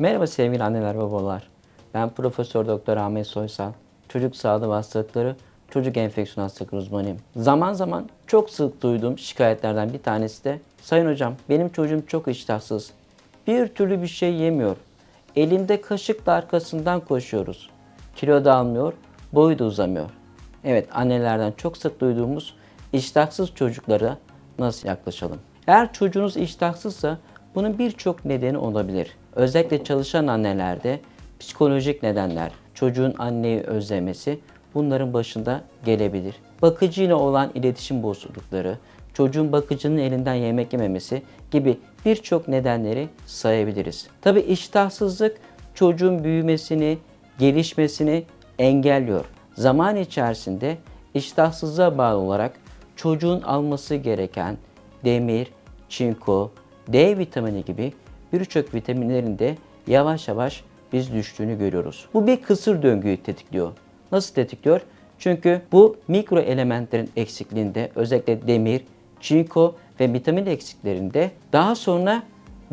Merhaba sevgili anneler babalar. Ben Profesör Doktor Ahmet Soysal. Çocuk sağlığı hastalıkları, çocuk enfeksiyon hastalıkları uzmanıyım. Zaman zaman çok sık duyduğum şikayetlerden bir tanesi de Sayın hocam benim çocuğum çok iştahsız. Bir türlü bir şey yemiyor. Elinde kaşıkla arkasından koşuyoruz. Kilo da almıyor, boyu da uzamıyor. Evet annelerden çok sık duyduğumuz iştahsız çocuklara nasıl yaklaşalım? Eğer çocuğunuz iştahsızsa bunun birçok nedeni olabilir. Özellikle çalışan annelerde psikolojik nedenler, çocuğun anneyi özlemesi bunların başında gelebilir. Bakıcıyla olan iletişim bozuklukları, çocuğun bakıcının elinden yemek yememesi gibi birçok nedenleri sayabiliriz. Tabi iştahsızlık çocuğun büyümesini, gelişmesini engelliyor. Zaman içerisinde iştahsızlığa bağlı olarak çocuğun alması gereken demir, çinko, D vitamini gibi birçok vitaminlerin de yavaş yavaş biz düştüğünü görüyoruz. Bu bir kısır döngüyü tetikliyor. Nasıl tetikliyor? Çünkü bu mikro elementlerin eksikliğinde özellikle demir, çinko ve vitamin eksiklerinde daha sonra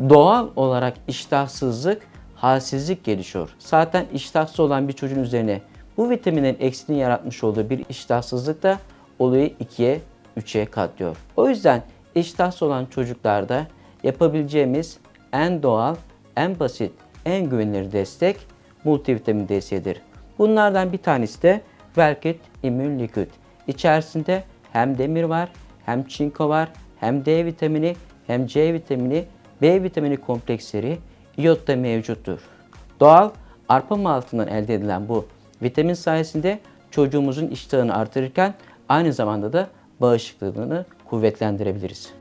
doğal olarak iştahsızlık, halsizlik gelişiyor. Zaten iştahsız olan bir çocuğun üzerine bu vitaminin eksikliğini yaratmış olduğu bir iştahsızlık da olayı ikiye, üçe katlıyor. O yüzden iştahsız olan çocuklarda yapabileceğimiz en doğal, en basit, en güvenilir destek multivitamin desteğidir. Bunlardan bir tanesi de Velkit Immune Liquid. İçerisinde hem demir var, hem çinko var, hem D vitamini, hem C vitamini, B vitamini kompleksleri, iyot da mevcuttur. Doğal arpa maltından elde edilen bu vitamin sayesinde çocuğumuzun iştahını artırırken aynı zamanda da bağışıklığını kuvvetlendirebiliriz.